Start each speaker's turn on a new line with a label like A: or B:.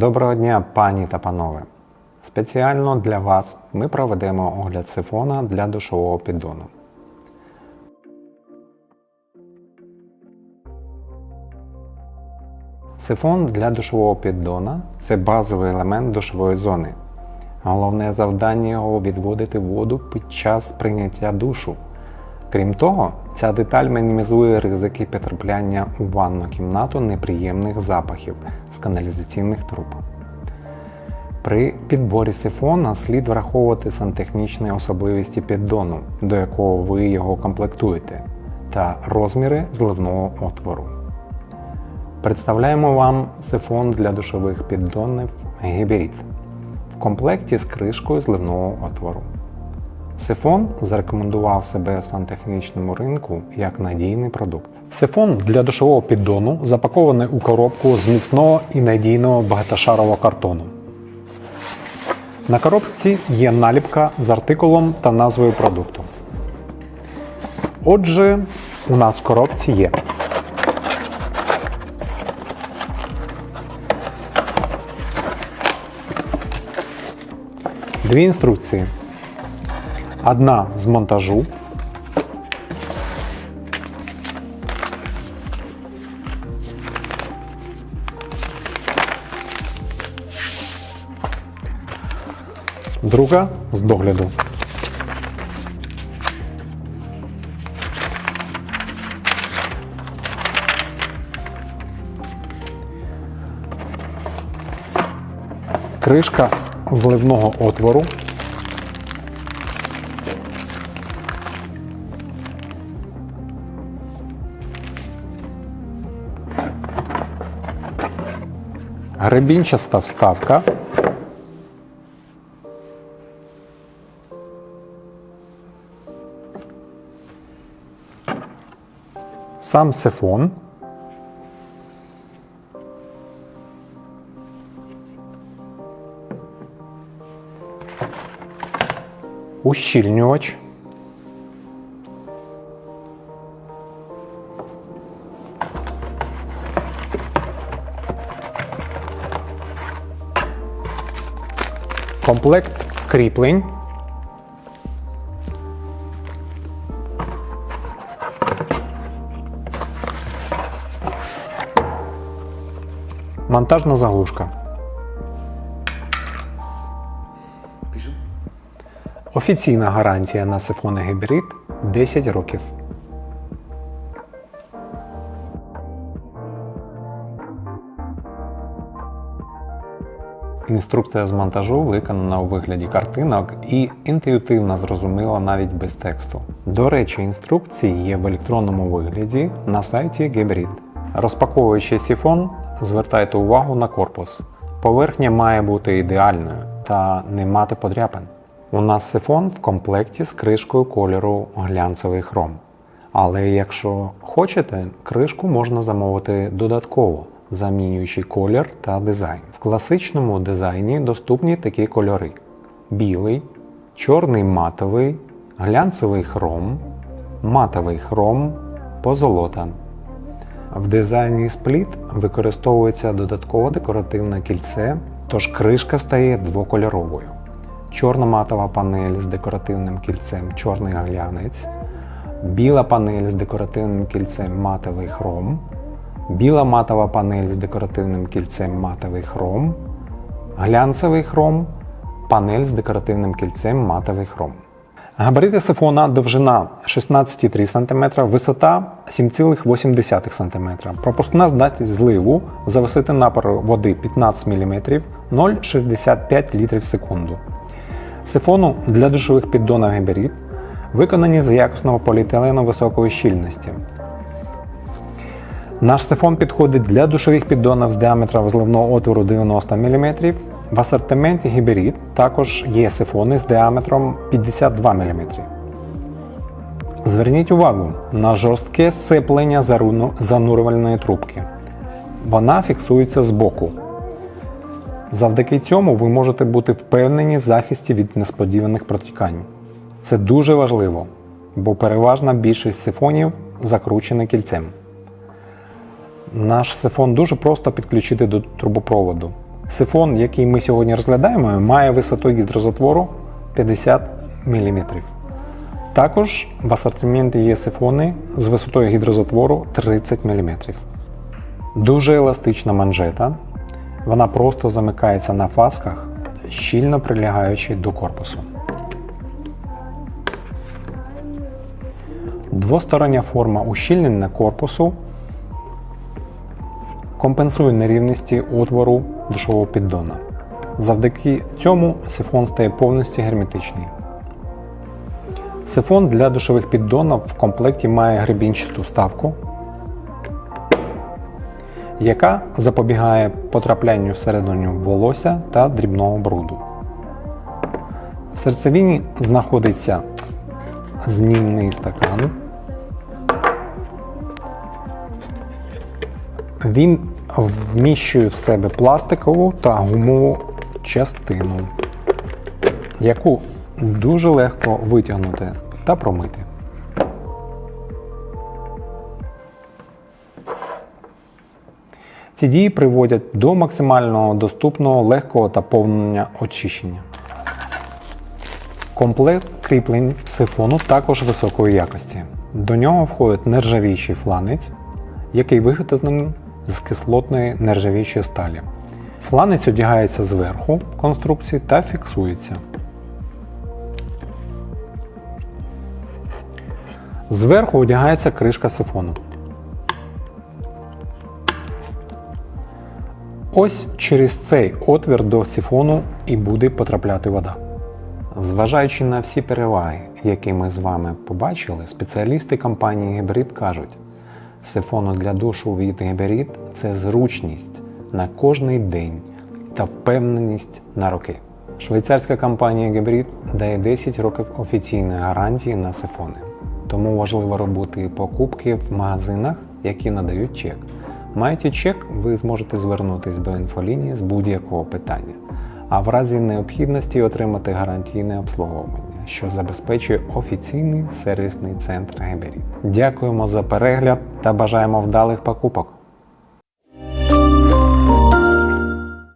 A: Доброго дня, пані та панове! Спеціально для вас ми проведемо огляд сифона для душового піддону. Сифон для душового піддона це базовий елемент душової зони. Головне завдання його відводити воду під час прийняття душу. Крім того, ця деталь мінімізує ризики потрапляння у ванну кімнату неприємних запахів з каналізаційних труб. При підборі сифона слід враховувати сантехнічні особливості піддону, до якого ви його комплектуєте, та розміри зливного отвору. Представляємо вам сифон для душових піддонів Гіберіт в комплекті з кришкою зливного отвору. Сифон зарекомендував себе в сантехнічному ринку як надійний продукт. Сифон для душового піддону запакований у коробку з міцного і надійного багатошарового картону. На коробці є наліпка з артикулом та назвою продукту. Отже, у нас в коробці є дві інструкції. Одна з монтажу. Друга з догляду. Кришка зливного отвору. Гребінчаста вставка. Сам сифон. Ущільнювач. Комплект кріплень. Монтажна заглушка. Офіційна гарантія на сифони гібрид 10 років. Інструкція з монтажу виконана у вигляді картинок і інтуїтивно зрозуміла навіть без тексту. До речі, інструкції є в електронному вигляді на сайті Gebrid. Розпаковуючи сифон, звертайте увагу на корпус. Поверхня має бути ідеальною та не мати подряпин. У нас сифон в комплекті з кришкою кольору глянцевий хром. Але якщо хочете, кришку можна замовити додатково, замінюючи колір та дизайн. В класичному дизайні доступні такі кольори: білий, чорний матовий, глянцевий хром, матовий хром, позолота. В дизайні спліт використовується додаткове декоративне кільце, тож кришка стає двокольоровою. Чорна матова панель з декоративним кільцем чорний глянець, біла панель з декоративним кільцем матовий хром, біла матова панель з декоративним кільцем матовий хром, глянцевий хром, панель з декоративним кільцем матовий хром. Габарити сифона довжина 16,3 см, висота 7,8 см. Пропускна здатність зливу за висоти напору води 15 мм 0,65 літрів в секунду. Сифону для душових піддонів габарит виконані з якісного поліетилену високої щільності. Наш сифон підходить для душових піддонів з діаметром зливного отвору 90 мм. В асортименті гіберіт також є сифони з діаметром 52 мм. Зверніть увагу на жорстке сцеплення заруну- занурювальної трубки. Вона фіксується збоку. Завдяки цьому ви можете бути впевнені в захисті від несподіваних протікань. Це дуже важливо, бо переважна більшість сифонів закручені кільцем. Наш сифон дуже просто підключити до трубопроводу. Сифон, який ми сьогодні розглядаємо, має висоту гідрозатвору 50 мм. Також в асортименті є сифони з висотою гідрозатвору 30 мм. Дуже еластична манжета. Вона просто замикається на фасках, щільно прилягаючи до корпусу. Двостороння форма ущільнення корпусу компенсує нерівності отвору душового піддона. Завдяки цьому сифон стає повністю герметичний. Сифон для душових піддонів в комплекті має гребінчату вставку, яка запобігає потраплянню всередину волосся та дрібного бруду. В серцевині знаходиться знімний стакан. Він вміщує в себе пластикову та гумову частину, яку дуже легко витягнути та промити. Ці дії приводять до максимального доступного легкого та повного очищення. Комплект кріплень сифону також високої якості. До нього входить нержавіючий фланець, який виготовлений з кислотної нержавіючої сталі. Фланець одягається зверху конструкції та фіксується. Зверху одягається кришка сифону. Ось через цей отвір до сифону і буде потрапляти вода. Зважаючи на всі переваги, які ми з вами побачили, спеціалісти компанії Hybrid кажуть, сифону для душу від Hybrid – це зручність на кожний день та впевненість на роки. Швейцарська компанія Hybrid дає 10 років офіційної гарантії на сифони. Тому важливо робити покупки в магазинах, які надають чек. Маєте чек, ви зможете звернутися до інфолінії з будь-якого питання, а в разі необхідності отримати гарантійне обслуговування, що забезпечує офіційний сервісний центр Гебері. Дякуємо за перегляд та бажаємо вдалих покупок!